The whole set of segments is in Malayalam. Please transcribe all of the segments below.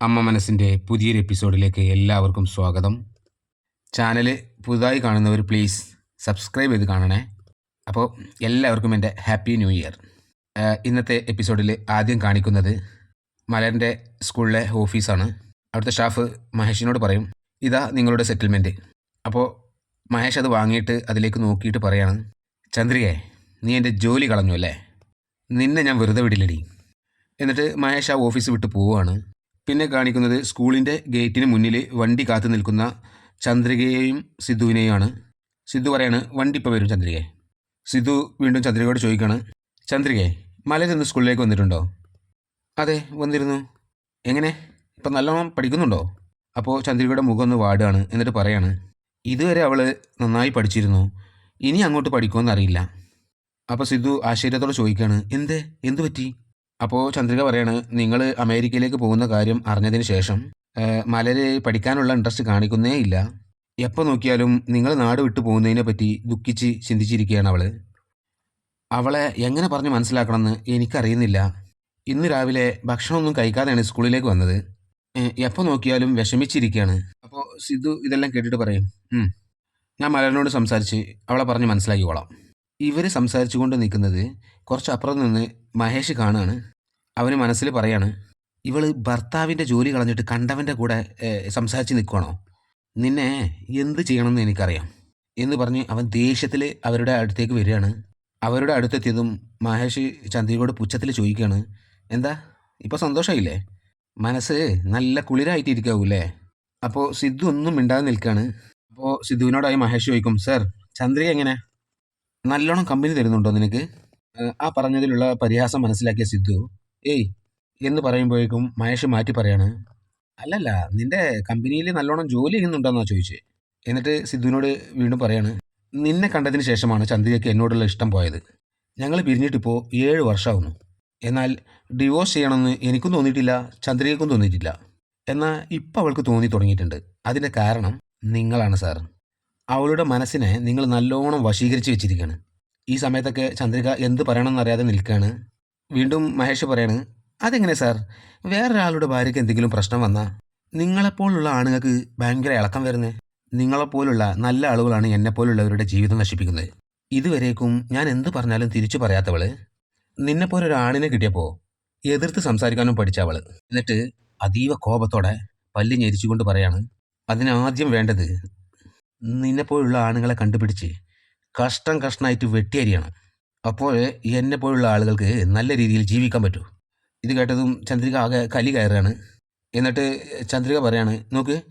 അമ്മ മനസ്സിന്റെ പുതിയൊരു എപ്പിസോഡിലേക്ക് എല്ലാവർക്കും സ്വാഗതം. ചാനൽ പുതുതായി കാണുന്നവർ പ്ലീസ് സബ്സ്ക്രൈബ് ചെയ്ത് കാണണേ. അപ്പോൾ എല്ലാവർക്കും എന്റെ ഹാപ്പി ന്യൂ ഇയർ. ഇന്നത്തെ എപ്പിസോഡിൽ ആദ്യം കാണിക്കുന്നത് മലന്റെ സ്കൂളിലെ ഓഫീസാണ്. അവിടുത്തെ സ്റ്റാഫ് മഹേഷിനോട് പറയും ഇതാ നിങ്ങളുടെ സെറ്റിൽമെന്റ് അപ്പോൾ മഹേഷ് അത് വാങ്ങിയിട്ട് അതിലേക്ക് നോക്കിയിട്ട് പറയാണ് ചന്ദ്രികയെ നീ എന്റെ ജോലി കളഞ്ഞു അല്ലേ? നിന്നെ ഞാൻ വെറുതെ വിടില്ലടി. എന്നിട്ട് മഹേഷ് ആ ഓഫീസ് വിട്ട് പോവുകയാണ്. പിന്നെ കാണിക്കുന്നത് സ്കൂളിന്റെ ഗേറ്റിന് മുന്നിൽ വണ്ടി കാത്തു നിൽക്കുന്ന ചന്ദ്രികയെയും സിദ്ധുവിനെയുമാണ് സിദ്ധു പറയാണ് വണ്ടി ഇപ്പോൾ വരും ചന്ദ്രികയെ സിദ്ധു വീണ്ടും ചന്ദ്രികയോട് ചോദിക്കുകയാണ് ചന്ദ്രികയെ മലയിൽ നിന്ന് സ്കൂളിലേക്ക് വന്നിട്ടുണ്ടോ? അതെ വന്നിരുന്നു. എങ്ങനെ? ഇപ്പം നല്ലോണം പഠിക്കുന്നുണ്ടോ? അപ്പോൾ ചന്ദ്രികയുടെ മുഖം ഒന്ന് വാടുകയാണ് എന്നിട്ട് പറയാണ് ഇതുവരെ അവൾ നന്നായി പഠിച്ചിരുന്നു. ഇനി അങ്ങോട്ട് പഠിക്കുമെന്നറിയില്ല അപ്പോൾ സിദ്ധു ആശ്ചര്യത്തോടെ ചോദിക്കുകയാണ് എന്തേ? എന്തു പറ്റി? അപ്പോൾ ചന്ദ്രിക പറയാണ് നിങ്ങൾ അമേരിക്കയിലേക്ക് പോകുന്ന കാര്യം അറിഞ്ഞതിന് ശേഷം മലര് പഠിക്കാനുള്ള ഇൻട്രസ്റ്റ് കാണിക്കുന്നേ ഇല്ല. എപ്പോൾ നോക്കിയാലും നിങ്ങൾ നാട് വിട്ടു പോകുന്നതിനെ പറ്റി ദുഃഖിച്ച് ചിന്തിച്ചിരിക്കുകയാണ് അവൾ അവളെ എങ്ങനെ പറഞ്ഞ് മനസ്സിലാക്കണമെന്ന് എനിക്കറിയുന്നില്ല. ഇന്ന് രാവിലെ ഭക്ഷണമൊന്നും കഴിക്കാതെയാണ് സ്കൂളിലേക്ക് വന്നത്. എപ്പോൾ നോക്കിയാലും വിഷമിച്ചിരിക്കുകയാണ് അപ്പോൾ സിദ്ധു ഇതെല്ലാം കേട്ടിട്ട് പറയും ഞാൻ മലരനോട് സംസാരിച്ച് അവളെ പറഞ്ഞ് മനസ്സിലാക്കിക്കോളാം. ഇവർ സംസാരിച്ചു കൊണ്ട് നിൽക്കുന്നത് കുറച്ച് നിന്ന് മഹേഷ് കാണാണ്. അവന് മനസ്സിൽ പറയാണ് ഇവൾ ഭർത്താവിന്റെ ജോലി കളഞ്ഞിട്ട് കണ്ടവന്റെ കൂടെ സംസാരിച്ച് നിൽക്കുകയാണോ നിന്നെ എന്ത് ചെയ്യണമെന്ന് എനിക്കറിയാം. എന്ന് പറഞ്ഞ് അവൻ ദേഷ്യത്തിൽ അവരുടെ അടുത്തേക്ക് വരികയാണ്. അവരുടെ അടുത്തെത്തിയതും മഹേഷ് ചന്ദ്രികയോട് പുച്ഛത്തിൽ ചോദിക്കുകയാണ് എന്താ ഇപ്പോൾ സന്തോഷമായില്ലേ മനസ്സ് നല്ല കുളിരായിട്ടിരിക്കാവൂല്ലേ? അപ്പോൾ സിദ്ധു ഒന്നും മിണ്ടാതെ നിൽക്കുകയാണ്. അപ്പോൾ സിദ്ധുവിനോടായി മഹേഷ് ചോദിക്കും സർ ചന്ദ്രിക എങ്ങനെ? നല്ലോണം കമ്പനി തരുന്നുണ്ടോ നിനക്ക്? ആ പറഞ്ഞതിലുള്ള പരിഹാസം മനസ്സിലാക്കിയ സിദ്ധു ഏയ് എന്ന് പറയുമ്പോഴേക്കും മഹേഷ് മാറ്റി പറയാണ് അല്ലല്ല നിന്റെ കമ്പനിയിൽ നല്ലോണം ജോലി ചെയ്യുന്നുണ്ടോന്നാ ചോദിച്ചേ. എന്നിട്ട് സിദ്ധുവിനോട് വീണ്ടും പറയാണ് നിന്നെ കണ്ടതിന് ശേഷമാണ് ചന്ദ്രികയ്ക്ക് എന്നോടുള്ള ഇഷ്ടം പോയത്. ഞങ്ങൾ പിരിഞ്ഞിട്ടിപ്പോൾ ഏഴ് വർഷമാവുന്നു എന്നാൽ ഡിവോഴ്സ് ചെയ്യണമെന്ന് എനിക്കും തോന്നിയിട്ടില്ല ചന്ദ്രികയ്ക്കും തോന്നിയിട്ടില്ല. എന്നാൽ ഇപ്പം അവൾക്ക് തോന്നി തുടങ്ങിയിട്ടുണ്ട്. അതിന്റെ കാരണം നിങ്ങളാണ് സാർ. അവളുടെ മനസ്സിനെ നിങ്ങൾ നല്ലോണം വശീകരിച്ച് വെച്ചിരിക്കുകയാണ്. ഈ സമയത്തൊക്കെ ചന്ദ്രിക എന്ത് പറയണമെന്നറിയാതെ നിൽക്കുകയാണ്. വീണ്ടും മഹേഷ് പറയാണ് അതെങ്ങനെ സാർ? വേറൊരാളുടെ ഭാര്യയ്ക്ക് എന്തെങ്കിലും പ്രശ്നം വന്നാൽ നിങ്ങളെപ്പോലുള്ള ആണുങ്ങൾക്ക് ഭയങ്കര ഇളക്കം വരുന്നത് നിങ്ങളെപ്പോലുള്ള നല്ല ആളുകളാണ് എന്നെപ്പോലുള്ളവരുടെ ജീവിതം നശിപ്പിക്കുന്നത്. ഇതുവരേക്കും ഞാൻ എന്ത് പറഞ്ഞാലും തിരിച്ചു പറയാത്തവൾ? നിന്നെപ്പോലെ ഒരു ആണിനെ കിട്ടിയപ്പോൾ എതിർത്ത് സംസാരിക്കാനും പഠിച്ചവൾ. എന്നിട്ട് അതീവ കോപത്തോടെ പല്ല് ഞെരിച്ചുകൊണ്ട് പറയാണ് അതിനാദ്യം വേണ്ടത് നിന്നെപ്പോലുള്ള ആണുങ്ങളെ കണ്ടുപിടിച്ച് കഷ്ടം കഷ്ടമായിട്ട് വെട്ടിയരിയണം. അപ്പോൾ എന്നെ പോലുള്ള ആളുകൾക്ക് നല്ല രീതിയിൽ ജീവിക്കാൻ പറ്റൂ. ഇത് കേട്ടതും ചന്ദ്രിക ആകെ കലി കയറുകയാണ്. എന്നിട്ട് ചന്ദ്രിക പറയാണ് നോക്ക്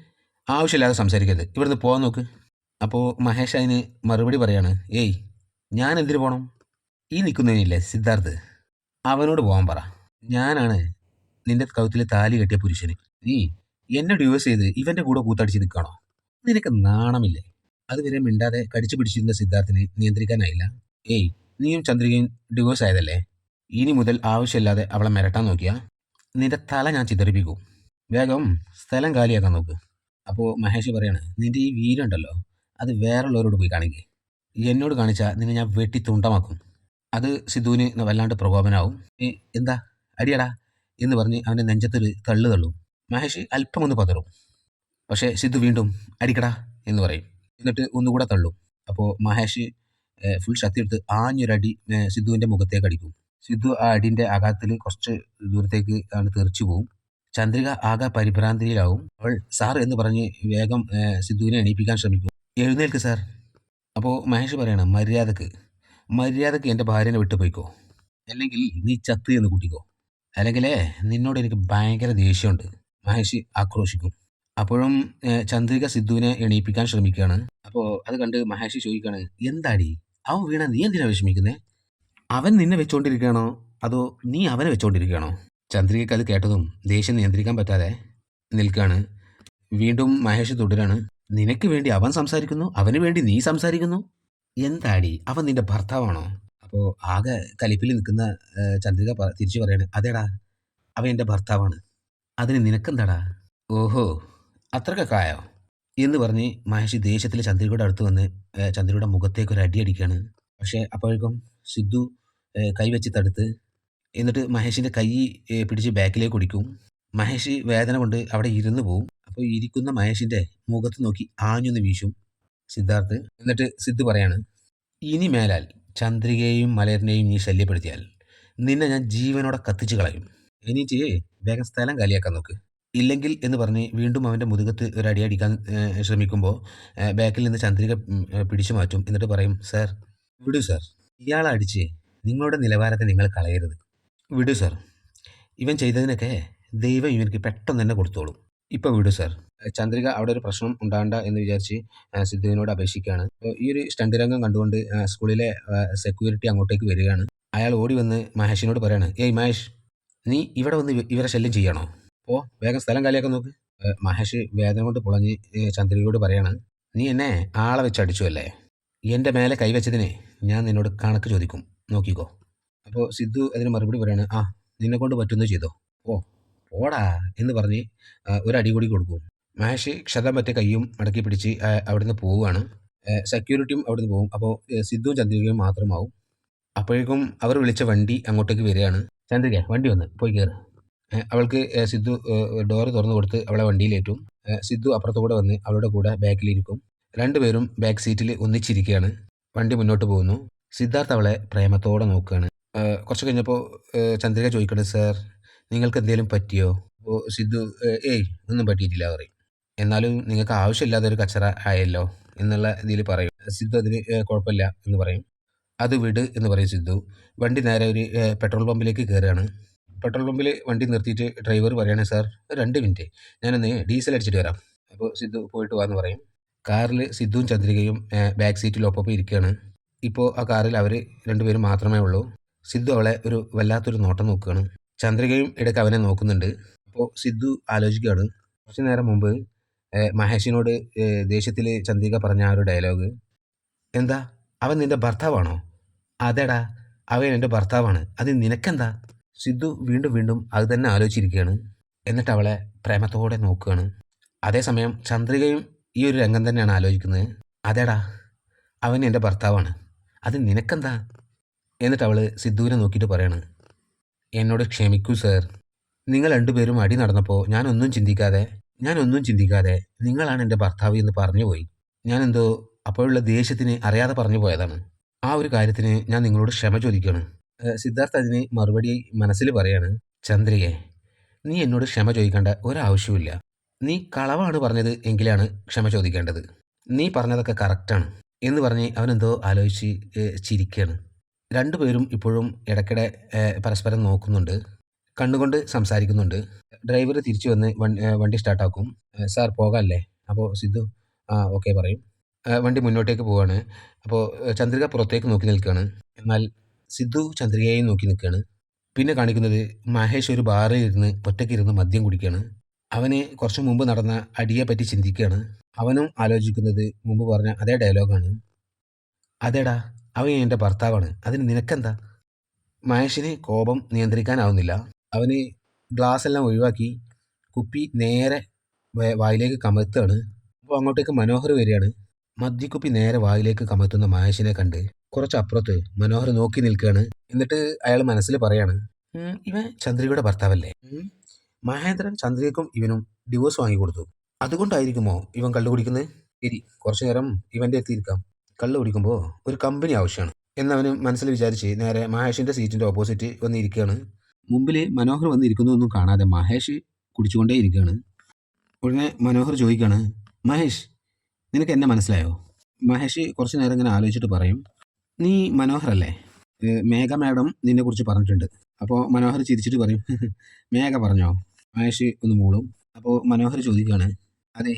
ആവശ്യമില്ലാതെ സംസാരിക്കരുത്. ഇവിടുന്ന് പോകാൻ നോക്ക്. അപ്പോൾ മഹേഷ് അതിന് മറുപടി പറയാണ് ഏയ് ഞാൻ എന്തിനു പോകണം ഈ നിൽക്കുന്നതിനില്ലേ സിദ്ധാർത്ഥ്. അവനോട് പോകാൻ പറ. ഞാനാണ് നിന്റെ കൗത്തിൽ താലി കെട്ടിയ പുരുഷന്. നീ എന്നെ ഡിവോഴ്സ് ചെയ്ത് ഇവന്റെ കൂടെ കൂത്തടിച്ച് നിൽക്കണോ നിനക്ക് നാണമില്ലേ? അതുവരെ മിണ്ടാതെ കടിച്ചു പിടിച്ചിരുന്ന സിദ്ധാർത്ഥിനെ നിയന്ത്രിക്കാനായില്ല. ഏയ് നീയും ചന്ദ്രികയും ഡിവോഴ്സ് ആയതല്ലേ? ഇനി മുതൽ ആവശ്യമില്ലാതെ അവളെ മിരട്ടാൻ നോക്കിയാ? നിന്റെ തല ഞാൻ ചിതറിപ്പിക്കും. വേഗം സ്ഥലം കാലിയാക്കാൻ നോക്ക്. അപ്പോൾ മഹേഷ് പറയാണ് നിന്റെ ഈ വീരുണ്ടല്ലോ അത് വേറുള്ളവരോട് പോയി കാണിക്കേ. എന്നോട് കാണിച്ചാൽ നിന്നെ ഞാൻ വെട്ടി തുണ്ടമാക്കും. അത് സിദ്ധുവിന് വല്ലാണ്ട് പ്രകോപനാവും. എന്താ? അടിയടാ എന്ന് പറഞ്ഞ് അവന്റെ നെഞ്ചത്തൊരു തള്ളു തള്ളും. മഹേഷ് അല്പമൊന്ന് പതറും. പക്ഷേ സിദ്ധു വീണ്ടും അടിക്കടാ എന്ന് പറയും. എന്നിട്ട് ഒന്നുകൂടെ തള്ളും. അപ്പോൾ മഹേഷ് ഫുൾ ശക്തി എടുത്ത് ആഞ്ഞൊരടി സിദ്ധുവിന്റെ മുഖത്തേക്ക് അടിക്കും. സിദ്ധു ആ അടിന്റെ ആഘാതത്തിൽ കുറച്ച് ദൂരത്തേക്ക് ആണ് തെറിച്ചു പോവും. ചന്ദ്രിക ആകെ പരിഭ്രാന്തിയിലാവും. അവൾ സാർ എന്ന് പറഞ്ഞ് വേഗം സിദ്ധുവിനെ എണീപ്പിക്കാൻ ശ്രമിക്കും. എഴുന്നേൽക്ക് സാർ. അപ്പോൾ മഹേഷ് പറയണം മര്യാദയ്ക്ക് മര്യാദയ്ക്ക് എന്റെ ഭാര്യനെ വിട്ടുപോയിക്കോ അല്ലെങ്കിൽ നീ ചത്ത് എന്ന് കൂട്ടിക്കോ. അല്ലെങ്കിൽ നിന്നോട് എനിക്ക് ഭയങ്കര ദേഷ്യമുണ്ട്. മഹേഷ് ആക്രോശിക്കും. അപ്പോഴും ഏഹ്, ചന്ദ്രിക സിദ്ധുവിനെ എണീപ്പിക്കാൻ ശ്രമിക്കുകയാണ്. അപ്പോൾ അത് കണ്ട് മഹേഷ് ചോദിക്കുകയാണ് എന്താടി? അവൻ വീണ നീ എന്തിനാ വിഷമിക്കുന്നേ? അവൻ നിന്നെ വെച്ചോണ്ടിരിക്കുകയാണോ? അതോ നീ അവനെ വെച്ചോണ്ടിരിക്കുകയാണോ? ചന്ദ്രികയ്ക്ക് അത് കേട്ടതും ദേഷ്യം നിയന്ത്രിക്കാൻ പറ്റാതെ നിൽക്കുകയാണ്. വീണ്ടും മഹേഷ് തുടരാണ് നിനക്ക് വേണ്ടി അവൻ സംസാരിക്കുന്നു? അവന് വേണ്ടി നീ സംസാരിക്കുന്നു? എന്താടി? അവൻ നിന്റെ ഭർത്താവാണോ? അപ്പോൾ ആകെ കലിപ്പിൽ നിൽക്കുന്ന ഏഹ്, ചന്ദ്രിക പ- തിരിച്ചു പറയാണ് അതേടാ അവൻ എന്റെ ഭർത്താവാണ്. അതിന് നിനക്കെന്താടാ? ഓഹോ. അത്രക്കൊക്കെ ആയോ എന്ന് പറഞ്ഞ് മഹേഷ് ദേഷ്യത്തിൽ ചന്ദ്രികയുടെ അടുത്ത് വന്ന് ചന്ദ്രികയുടെ മുഖത്തേക്ക് ഒരു അടി അടിക്കുകയാണ് പക്ഷേ അപ്പോഴേക്കും സിദ്ധു കൈവച്ച് തടുത്ത് എന്നിട്ട് മഹേഷിന്റെ കൈ പിടിച്ച് ബാക്കിലേക്ക് ഒടിക്കും. മഹേഷ് വേദന കൊണ്ട് അവിടെ ഇരുന്ന് പോവും. അപ്പോൾ ഇരിക്കുന്ന മഹേഷിന്റെ മുഖത്ത് നോക്കി ആഞ്ഞൊന്ന് വീശും സിദ്ധാർത്ഥ്. എന്നിട്ട് സിദ്ധു പറയാണ് ഇനി മേലാൽ ചന്ദ്രികയെയും മലയറിനെയും നീ ശല്യപ്പെടുത്തിയാൽ നിന്നെ ഞാൻ ജീവനോടെ കത്തിച്ച് കളയും. എണീറ്റ് വേഗം സ്ഥലം കാലിയാക്കാൻ നോക്ക്. ഇല്ലെങ്കിൽ എന്ന് പറഞ്ഞ് വീണ്ടും അവന്റെ മുതുകത്ത് ഒരു അടി അടിക്കാൻ ശ്രമിക്കുമ്പോൾ ബാക്കിൽ നിന്ന് ചന്ദ്രിക പിടിച്ചു മാറ്റും. എന്നിട്ട് പറയും സാർ വിടൂ സാർ. ഇയാളെ അടിച്ച് നിങ്ങളുടെ നിലവാരത്തെ നിങ്ങൾ കളയരുത്. വിടൂ സാർ. ഇവൻ ചെയ്തതിനൊക്കെ ദൈവം ഇവനക്ക് പെട്ടെന്ന് തന്നെ കൊടുത്തോളും. ഇപ്പോൾ വിടൂ സാർ. ചന്ദ്രിക അവിടെ ഒരു പ്രശ്നം ഉണ്ടാകണ്ട എന്ന് വിചാരിച്ച് സിദ്ധുവിനോട് അപേക്ഷിക്കുകയാണ്. ഈ ഒരു സ്റ്റണ്ട് രംഗം കണ്ടുകൊണ്ട് സ്കൂളിലെ സെക്യൂരിറ്റി അങ്ങോട്ടേക്ക് വരികയാണ്. അയാൾ ഓടി വന്ന് മഹേഷിനോട് പറയാണ് ഏയ് മഹേഷ് നീ ഇവിടെ വന്ന് ഇവരെ ശല്യം ചെയ്യണോ? ഓ വേഗം സ്ഥലം കാലിയാക്കാൻ നോക്ക്. മഹേഷ് വേദന കൊണ്ട് പുളഞ്ഞ് ചന്ദ്രികയോട് പറയാണ് നീ എന്നെ ആളെ വെച്ച് അടിച്ചു അല്ലേ? എന്റെ മേലെ കൈവച്ചതിനെ ഞാൻ നിന്നോട് കണക്ക് ചോദിക്കും. നോക്കിക്കോ. അപ്പോൾ സിദ്ധു അതിന് മറുപടി പറയാണ് ആ നിന്നെ കൊണ്ട് പറ്റുന്നത് ചെയ്തോ. ഓ പോടാ എന്ന് പറഞ്ഞ് ഒരു അടി കൂടി കൊടുക്കും. മഹേഷ് ക്ഷതം പറ്റിയ കൈയും മടക്കി പിടിച്ച് അവിടുന്ന് പോവുകയാണ്. സെക്യൂരിറ്റിയും അവിടുന്ന് പോകും. അപ്പോൾ സിദ്ധു സിദ്ധുവും ചന്ദ്രികയും മാത്രമാവും. അപ്പോഴേക്കും അവർ വിളിച്ച വണ്ടി അങ്ങോട്ടേക്ക് വരികയാണ്. ചന്ദ്രിക വണ്ടി വന്ന് പോയി കയറ് അവൾക്ക് സിദ്ധു ഡോറ് തുറന്നു കൊടുത്ത് അവളെ വണ്ടിയിലേറ്റും സിദ്ധു അപ്പുറത്തുകൂടെ വന്ന് അവളുടെ കൂടെ ബാക്കിലിരിക്കും. രണ്ടുപേരും ബാക്ക് സീറ്റിൽ ഒന്നിച്ചിരിക്കുകയാണ്. വണ്ടി മുന്നോട്ട് പോകുന്നു. സിദ്ധാർത്ഥ് അവളെ പ്രേമത്തോടെ നോക്കുകയാണ്. കുറച്ച് കഴിഞ്ഞപ്പോൾ ചന്ദ്രിക ചോദിക്കണം സാർ നിങ്ങൾക്ക് എന്തെങ്കിലും പറ്റിയോ? അപ്പോൾ സിദ്ധു ഏയ് ഒന്നും പറ്റിയിട്ടില്ല പറയും. എന്നാലും നിങ്ങൾക്ക് ആവശ്യമില്ലാത്ത ഒരു കച്ചറ ആയല്ലോ എന്നുള്ള ഇതിൽ പറയും. സിദ്ധു അതിന് കുഴപ്പമില്ല എന്ന് പറയും. അത് വിട് എന്ന് പറയും സിദ്ധു. വണ്ടി നേരെ ഒരു പെട്രോൾ പമ്പിലേക്ക് കയറുകയാണ്. പെട്രോൾ പമ്പിൽ വണ്ടി നിർത്തിയിട്ട് ഡ്രൈവർ പറയണേ സാർ രണ്ട് മിനിറ്റ്. ഞാനൊന്ന് ഡീസൽ അടിച്ചിട്ട് വരാം. അപ്പോൾ സിദ്ധു പോയിട്ട് വാന്ന് പറയും. കാറിൽ സിദ്ധുവും ചന്ദ്രികയും ബാക്ക് സീറ്റിൽ ഒപ്പം ഇരിക്കുകയാണ് ഇപ്പോൾ ആ കാറിൽ അവർ രണ്ടുപേരും മാത്രമേ ഉള്ളൂ. സിദ്ധു അവളെ ഒരു വല്ലാത്തൊരു നോട്ടം നോക്കുകയാണ് ചന്ദ്രികയും ഇടയ്ക്ക് അവനെ നോക്കുന്നുണ്ട്. അപ്പോൾ സിദ്ധു ആലോചിക്കുകയാണ് കുറച്ച് നേരം മുമ്പ് മഹേഷിനോട് ദേഷ്യത്തിൽ ചന്ദ്രിക പറഞ്ഞ ആ ഒരു ഡയലോഗ്. എന്താ? അവൻ നിന്റെ ഭർത്താവാണോ? അതെടാ അവൻ എന്റെ ഭർത്താവാണ്. അത് നിനക്കെന്താ? സിദ്ധു വീണ്ടും വീണ്ടും അത് തന്നെ ആലോചിച്ചിരിക്കുകയാണ്. എന്നിട്ട് അവളെ പ്രേമത്തോടെ നോക്കുകയാണ്. അതേസമയം ചന്ദ്രികയും ഈ ഒരു രംഗം തന്നെയാണ് ആലോചിക്കുന്നത്. അതേടാ അവൻ എന്റെ ഭർത്താവാണ്. അത് നിനക്കെന്താ? എന്നിട്ട് അവൾ സിദ്ധുവിനെ നോക്കിയിട്ട് പറയാണ്. എന്നോട് ക്ഷമിക്കൂ സർ. നിങ്ങൾ രണ്ടുപേരും അടി നടന്നപ്പോൾ ഞാനൊന്നും ചിന്തിക്കാതെ ഞാനൊന്നും ചിന്തിക്കാതെ നിങ്ങളാണ് എന്റെ ഭർത്താവ് എന്ന് പറഞ്ഞു പോയി. ഞാനെന്തോ അപ്പോഴുള്ള ദേഷ്യത്തിന് അറിയാതെ പറഞ്ഞു പോയതാണ്. ആ ഒരു കാര്യത്തിന് ഞാൻ നിങ്ങളോട് ക്ഷമ ചോദിക്കുകയാണ്. സിദ്ധാർത്ഥ് അതിന് മറുപടി മനസ്സിൽ പറയാണ് ചന്ദ്രികെ നീ എന്നോട് ക്ഷമ ചോദിക്കേണ്ട ഒരാവശ്യവുമില്ല. നീ കളവാണ് പറഞ്ഞത് എങ്കിലാണ് ക്ഷമ ചോദിക്കേണ്ടത്. നീ പറഞ്ഞതൊക്കെ കറക്റ്റാണ് എന്ന് പറഞ്ഞ് അവനെന്തോ ആലോചിച്ച് ചിരിക്കുകയാണ് രണ്ടുപേരും ഇപ്പോഴും ഇടയ്ക്കിടെ പരസ്പരം നോക്കുന്നുണ്ട് കണ്ണുകൊണ്ട് സംസാരിക്കുന്നുണ്ട്. ഡ്രൈവർ തിരിച്ചു വന്ന് വണ്ടി സ്റ്റാർട്ടാക്കും. സാർ പോകാമല്ലേ അപ്പോൾ സിദ്ധു ആ ഓക്കെ പറയും. വണ്ടി മുന്നോട്ടേക്ക് പോവാണ്. അപ്പോൾ ചന്ദ്രിക പുറത്തേക്ക് നോക്കി നിൽക്കുകയാണ് എന്നാൽ സിദ്ധു ചന്ദ്രികയെയും നോക്കി നിൽക്കുകയാണ് പിന്നെ കാണിക്കുന്നത് മഹേഷ് ഒരു ബാറിൽ ഇരുന്ന് ഒറ്റയ്ക്കിരുന്ന് മദ്യം കുടിക്കുകയാണ്. അവന് കുറച്ച് മുമ്പ് നടന്ന അടിയെ പറ്റി ചിന്തിക്കുകയാണ്. അവനും ആലോചിക്കുന്നത് മുമ്പ് പറഞ്ഞ അതേ ഡയലോഗാണ്. അതേടാ അവൻ എന്റെ ഭർത്താവാണ്. അതിന് നിനക്കെന്താ? മഹേഷിന് കോപം നിയന്ത്രിക്കാനാവുന്നില്ല. അവന് ഗ്ലാസ് എല്ലാം ഒഴിവാക്കി കുപ്പി നേരെ വായിലേക്ക് കമഴ്ത്തുകയാണ്. അപ്പോൾ അങ്ങോട്ടേക്ക് മനോഹർ വരികയാണ്. മദ്യക്കുപ്പി നേരെ വായിലേക്ക് കമഴ്ത്തുന്ന മഹേഷിനെ കണ്ട് കുറച്ച് അപ്പുറത്ത് മനോഹർ നോക്കി നിൽക്കുകയാണ്. എന്നിട്ട് അയാൾ മനസ്സിൽ പറയാണ് "ഉം, ഇവൻ ചന്ദ്രികയുടെ ഭർത്താവല്ലേ? മഹേന്ദ്രൻ ചന്ദ്രികക്കും ഇവനും ഡിവോഴ്സ് വാങ്ങി വാങ്ങിക്കൊടുത്തു അതുകൊണ്ടായിരിക്കുമോ ഇവൻ കള്ളു കുടിക്കുന്നത്? ശരി കുറച്ചു നേരം ഇവന്റെ എത്തിയിരിക്കാം കള്ളു കുടിക്കുമ്പോൾ ഒരു കമ്പനി ആവശ്യമാണ്. എന്നവന് മനസ്സിൽ വിചാരിച്ച് നേരെ മഹേഷിന്റെ സീറ്റിന്റെ ഓപ്പോസിറ്റ് വന്നിരിക്കുകയാണ്. മുമ്പിൽ മനോഹർ വന്നിരിക്കുന്നൊന്നും കാണാതെ മഹേഷ് കുടിച്ചുകൊണ്ടേ ഇരിക്കുകയാണ്. ഉടനെ മനോഹർ ചോദിക്കുകയാണ് മഹേഷ് നിനക്ക് എന്നെ മനസ്സിലായോ? മഹേഷ് കുറച്ച് നേരം ഇങ്ങനെ ആലോചിച്ചിട്ട് പറയും നീ മനോഹരല്ലേ മേഘ മാഡം നിന്നെ കുറിച്ച് പറഞ്ഞിട്ടുണ്ട്. അപ്പോൾ മനോഹർ ചിരിച്ചിട്ട് പറയും മേഘ പറഞ്ഞോ? മഹേഷ് ഒന്ന് മൂളും. അപ്പോൾ മനോഹർ ചോദിക്കുകയാണ് അതെ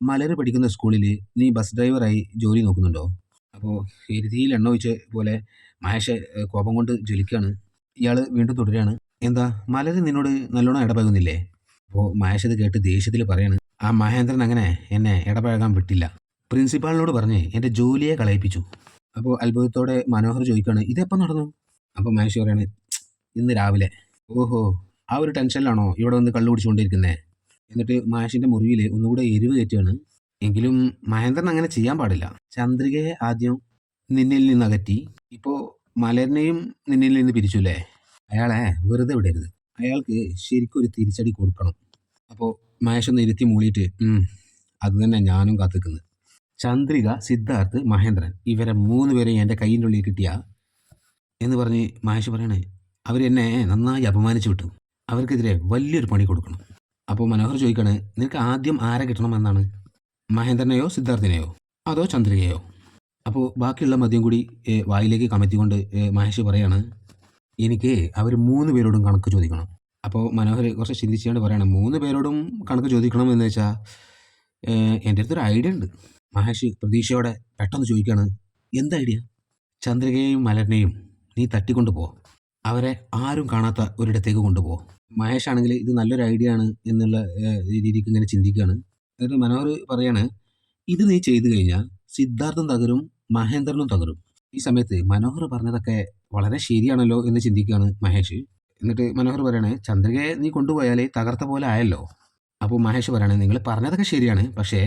മലര് പഠിക്കുന്ന സ്കൂളിൽ നീ ബസ് ഡ്രൈവറായി ജോലി നോക്കുന്നുണ്ടോ? അപ്പോൾ എരുതിയിൽ എണ്ണ ഒഴിച്ച പോലെ മഹേഷ് കോപം കൊണ്ട് ജ്വലിക്കുകയാണ്. ഇയാൾ വീണ്ടും തുടരുകയാണ് എന്താ മലര് നിന്നോട് നല്ലോണം ഇടപഴകുന്നില്ലേ? അപ്പോൾ മഹേഷ് ഇത് കേട്ട് ദേഷ്യത്തിൽ പറയാണ് ആ മഹേന്ദ്രൻ അങ്ങനെ എന്നെ ഇടപഴകാൻ വിട്ടില്ല. പ്രിൻസിപ്പാളിനോട് പറഞ്ഞ് എന്റെ ജോലിയെ കളയിപ്പിച്ചു. അപ്പോൾ അത്ഭുതത്തോടെ മനോഹർ ചോദിക്കുകയാണ് ഇതെപ്പോൾ നടന്നു? അപ്പോൾ മഹേഷ് പറയാണ് ഇന്ന് രാവിലെ. ഓഹോ ആ ഒരു ടെൻഷനിലാണോ ഇവിടെ വന്ന് കള്ളു കുടിച്ചുകൊണ്ടിരിക്കുന്നത് എന്നിട്ട് മഹേഷിന്റെ മുറിവിൽ ഒന്നുകൂടെ എരിവ് കയറ്റുകയാണ്. എങ്കിലും മഹേന്ദ്രൻ അങ്ങനെ ചെയ്യാൻ പാടില്ല. ചന്ദ്രികയെ ആദ്യം നിന്നിൽ നിന്ന് അകറ്റി ഇപ്പോൾ മലരനെയും നിന്നിൽ നിന്ന് പിരിച്ചു അല്ലേ? അയാളെ വെറുതെ വിടരുത്. അയാൾക്ക് ശരിക്കും ഒരു തിരിച്ചടി കൊടുക്കണം. അപ്പോൾ മഹേഷ് ഒന്ന് ഇരുത്തി മൂളിയിട്ട് "ഉം, അത് തന്നെ ഞാനും കാത്തിക്കുന്നത് ചന്ദ്രിക സിദ്ധാർത്ഥ് മഹേന്ദ്രൻ. ഇവരെ മൂന്ന് പേരെ എന്റെ കയ്യിന്റെ ഉള്ളിൽ കിട്ടിയ എന്ന് പറഞ്ഞ് മഹേഷ് പറയണേ അവരെന്നെ നന്നായി അപമാനിച്ചു വിട്ടു. അവർക്കെതിരെ വലിയൊരു പണി കൊടുക്കണം. അപ്പോൾ മനോഹർ ചോദിക്കണേ നിനക്ക് ആദ്യം ആരെ കിട്ടണമെന്നാണ്? മഹേന്ദ്രനെയോ സിദ്ധാർത്ഥിനെയോ? അതോ ചന്ദ്രികയോ അപ്പോൾ ബാക്കിയുള്ള മദ്യം കൂടി വായിലേക്ക് കമത്തിക്കൊണ്ട് മഹേഷ് പറയാണ് എനിക്ക് അവർ മൂന്ന് പേരോടും കണക്ക് ചോദിക്കണം. അപ്പോൾ മനോഹർ കുറച്ച് ചിന്തിച്ചുകൊണ്ട് പറയണം മൂന്ന് പേരോടും കണക്ക് ചോദിക്കണം എന്ന് വെച്ചാൽ എന്റെ അടുത്തൊരു ഐഡിയ ഉണ്ട്. മഹേഷ് പ്രതീക്ഷയോടെ പെട്ടെന്ന് ചോദിക്കുകയാണ് എന്ത് ഐഡിയ? ചന്ദ്രികയെയും മലരനെയും നീ തട്ടിക്കൊണ്ടു പോ. അവരെ ആരും കാണാത്ത ഒരിടത്തേക്ക് കൊണ്ടുപോ മഹേഷ് ആണെങ്കിൽ ഇത് നല്ലൊരു ഐഡിയ ആണ് എന്നുള്ള രീതിക്ക് ഇങ്ങനെ ചിന്തിക്കുകയാണ്. എന്നിട്ട് മനോഹർ പറയാണ് ഇത് നീ ചെയ്തു കഴിഞ്ഞാൽ സിദ്ധാർത്ഥൻ തകരും മഹേന്ദ്രനും തകരും. ഈ സമയത്ത് മനോഹർ പറഞ്ഞതൊക്കെ വളരെ ശരിയാണല്ലോ എന്ന് ചിന്തിക്കുകയാണ് മഹേഷ്. എന്നിട്ട് മനോഹർ പറയണേ ചന്ദ്രികയെ നീ കൊണ്ടുപോയാലേ തകർത്ത പോലെ ആയല്ലോ. അപ്പോൾ മഹേഷ് പറയണേ നിങ്ങൾ പറഞ്ഞതൊക്കെ ശരിയാണ് പക്ഷേ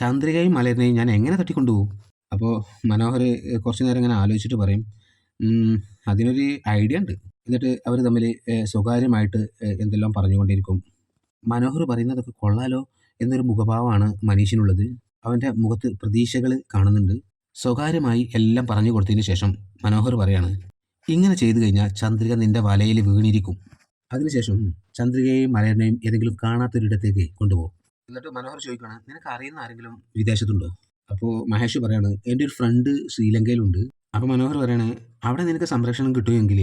ചന്ദ്രികയും മലരിനെയും ഞാൻ എങ്ങനെ തട്ടിക്കൊണ്ടുപോകും? അപ്പോൾ മനോഹർ കുറച്ച് നേരം ഇങ്ങനെ ആലോചിച്ചിട്ട് പറയും അതിനൊരു ഐഡിയ ഉണ്ട്. എന്നിട്ട് അവർ തമ്മിൽ സ്വകാര്യമായിട്ട് എന്തെല്ലാം പറഞ്ഞുകൊണ്ടിരിക്കും. മനോഹർ പറയുന്നതൊക്കെ കൊള്ളാലോ എന്നൊരു മുഖഭാവമാണ് മനീഷിനുള്ളത്. അവന്റെ മുഖത്ത് പ്രതീക്ഷകൾ കാണുന്നുണ്ട്. സ്വകാര്യമായി എല്ലാം പറഞ്ഞു കൊടുത്തതിന് ശേഷം മനോഹർ പറയാണ് ഇങ്ങനെ ചെയ്തു കഴിഞ്ഞാൽ ചന്ദ്രിക നിന്റെ വലയിൽ വീണിരിക്കും. അതിനുശേഷം ചന്ദ്രികയെയും മലയനെയും ഏതെങ്കിലും കാണാത്തൊരിടത്തേക്ക് കൊണ്ടുപോകും എന്നിട്ട് മനോഹർ ചോദിക്കുകയാണ് നിനക്ക് അറിയുന്ന ആരെങ്കിലും വിദേശത്തുണ്ടോ? അപ്പോ മഹേഷ് പറയാണ് എന്റെ ഒരു ഫ്രണ്ട് ശ്രീലങ്കയിലുണ്ട്. അപ്പോൾ മനോഹർ പറയാണ് അവിടെ നിനക്ക് സംരക്ഷണം കിട്ടുമെങ്കിൽ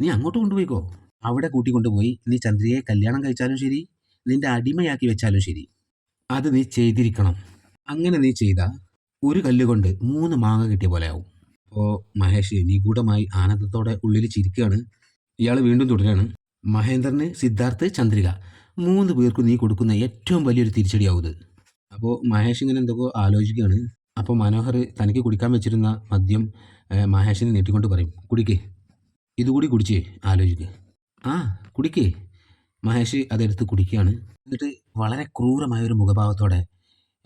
നീ അങ്ങോട്ട് കൊണ്ടുപോയിക്കോ. അവിടെ കൂട്ടി കൊണ്ടുപോയി നീ ചന്ദ്രയെ കല്യാണം കഴിച്ചാലും ശരി നിന്റെ അടിമയാക്കി വെച്ചാലും ശരി. അത് നീ ചെയ്തിരിക്കണം. അങ്ങനെ നീ ചെയ്ത ഒരു കല്ലുകൊണ്ട് മൂന്ന് മാങ്ങ കിട്ടിയ പോലെ ആവും. അപ്പോൾ മഹേഷ് നിഗൂഢമായി ആനന്ദത്തോടെ ഉള്ളിൽ ചിരിക്കുകയാണ്. ഇയാൾ വീണ്ടും തുടരാണ് മഹേന്ദ്രന് സിദ്ധാർത്ഥ് ചന്ദ്രിക മൂന്ന് പേർക്ക് നീ കൊടുക്കുന്ന ഏറ്റവും വലിയൊരു തിരിച്ചടിയാവും അപ്പോൾ മഹേഷ് ഇങ്ങനെ എന്തൊക്കെ ആലോചിക്കുകയാണ്. അപ്പോൾ മനോഹർ തനിക്ക് കുടിക്കാൻ വെച്ചിരുന്ന മദ്യം മഹേഷിനെ നീട്ടിക്കൊണ്ട് പറയും. കുടിക്കേ. ഇതുകൂടി കുടിച്ചേ ആലോചിക്കുക ആ കുടിക്കേ. മഹേഷ് അതെടുത്ത് കുടിക്കുകയാണ്. എന്നിട്ട് വളരെ ക്രൂരമായ ഒരു മുഖഭാവത്തോടെ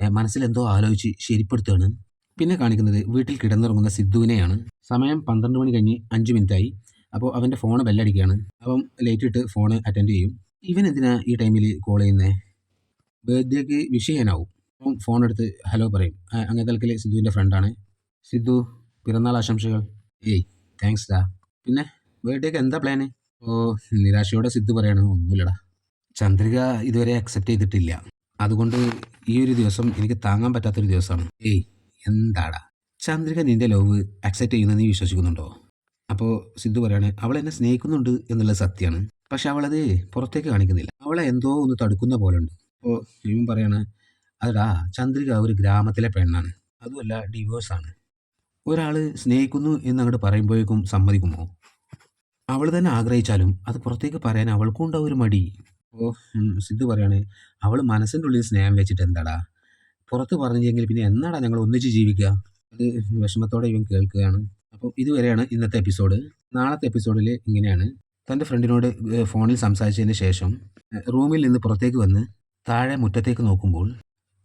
മനസ്സിലെന്തോ ആലോചിച്ച് ശരിപ്പെടുത്തുകയാണ്. പിന്നെ കാണിക്കുന്നത് വീട്ടിൽ കിടന്നുറങ്ങുന്ന സിദ്ധുവിനെയാണ്. സമയം പന്ത്രണ്ട് മണി കഴിഞ്ഞ് അഞ്ച് മിനിറ്റായി. അപ്പോൾ അവന്റെ ഫോൺ ബെല്ലടിക്കുകയാണ്. അപ്പം ലേറ്റ് ഇട്ട് ഫോൺ അറ്റൻഡ് ചെയ്യും. ഇവൻ എന്തിനാ ഈ ടൈമിൽ കോൾ ചെയ്യുന്നത് ബർത്ത്ഡേക്ക് വിഷ് ചെയ്യാനാവും അപ്പം ഫോൺ എടുത്ത് ഹലോ പറയും. അങ്ങനത്തെ അങ്ങേ തലക്കിൽ സിദ്ധുവിന്റെ ഫ്രണ്ടാണ് സിദ്ധു പിറന്നാൾ ആശംസകൾ. ഏയ് താങ്ക്സ് ഡാ പിന്നെ ബർത്ത്ഡേക്ക് എന്താ പ്ലാന് ഓ നിരാശയോടെ സിദ്ധു പറയാണ് ഒന്നുമില്ലടാ. ചന്ദ്രിക ഇതുവരെ അക്സെപ്റ്റ് ചെയ്തിട്ടില്ല. അതുകൊണ്ട് ഈ ഒരു ദിവസം എനിക്ക് താങ്ങാൻ പറ്റാത്തൊരു ദിവസമാണ്. ഏയ് എന്താടാ? ചന്ദ്രിക നിന്റെ ലവ് അക്സെപ്റ്റ് ചെയ്യുന്നതെന്ന് നീ വിശ്വസിക്കുന്നുണ്ടോ? അപ്പോൾ സിദ്ധു പറയാണ് അവൾ എന്നെ സ്നേഹിക്കുന്നുണ്ട് എന്നുള്ളത് സത്യമാണ് പക്ഷെ അവളത് പുറത്തേക്ക് കാണിക്കുന്നില്ല. അവളെ എന്തോ ഒന്ന് തടുക്കുന്ന പോലെ ഉണ്ട് അപ്പോൾ ഇവൻ പറയാണ് അതടാ ചന്ദ്രിക ഒരു ഗ്രാമത്തിലെ പെണ്ണാണ്. അതുമല്ല ഡിവോഴ്സാണ് ഒരാൾ സ്നേഹിക്കുന്നു എന്ന് അങ്ങോട്ട് പറയുമ്പോഴേക്കും സമ്മതിക്കുമോ? അവൾ തന്നെ ആഗ്രഹിച്ചാലും അത് പുറത്തേക്ക് പറയാൻ അവൾക്കും ഉണ്ടാവും ഒരു മടി. അപ്പോൾ സിദ്ധു പറയാണ് അവൾ മനസ്സിന്റെ ഉള്ളിൽ സ്നേഹം വെച്ചിട്ട് എന്താടാ? പുറത്ത് പറഞ്ഞെങ്കിൽ പിന്നെ എന്നാടാ ഞങ്ങൾ ഒന്നിച്ച് ജീവിക്കുക? അത് വിഷമത്തോടെ ഇവൻ കേൾക്കുകയാണ്. അപ്പോൾ ഇതുവരെയാണ് ഇന്നത്തെ എപ്പിസോഡ്. നാളത്തെ എപ്പിസോഡിൽ ഇങ്ങനെയാണ്. തന്റെ ഫ്രണ്ടിനോട് ഫോണിൽ സംസാരിച്ചതിന് ശേഷം റൂമിൽ നിന്ന് പുറത്തേക്ക് വന്ന് താഴെ മുറ്റത്തേക്ക് നോക്കുമ്പോൾ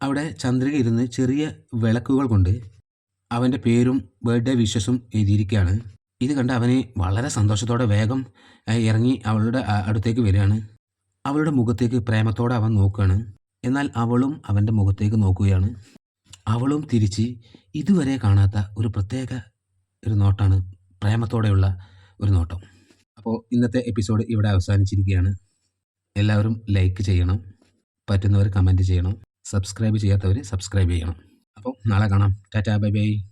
അവിടെ ചന്ദ്രിക ഇരുന്ന് ചെറിയ വിളക്കുകൾ കൊണ്ട് അവന്റെ പേരും ബർത്ത്ഡേ വിഷസും എഴുതിയിരിക്കുകയാണ്. ഇത് കണ്ട് അവനെ വളരെ സന്തോഷത്തോടെ വേഗം ഇറങ്ങി അവളുടെ അടുത്തേക്ക് വരികയാണ്. അവളുടെ മുഖത്തേക്ക് പ്രേമത്തോടെ അവൻ നോക്കുകയാണ്. എന്നാൽ അവളും അവന്റെ മുഖത്തേക്ക് നോക്കുകയാണ്. അവളും തിരിച്ച് ഇതുവരെ കാണാത്ത ഒരു പ്രത്യേക ഒരു നോട്ടാണ് പ്രേമത്തോടെയുള്ള ഒരു നോട്ടം. അപ്പോൾ ഇന്നത്തെ എപ്പിസോഡ് ഇവിടെ അവസാനിച്ചിരിക്കുകയാണ്. എല്ലാവരും ലൈക്ക് ചെയ്യണം. പറ്റുന്നവർ കമന്റ് ചെയ്യണം. സബ്സ്ക്രൈബ് ചെയ്യാത്തവർ സബ്സ്ക്രൈബ് ചെയ്യണം. അപ്പോൾ നാളെ കാണാം. Tata bye bye.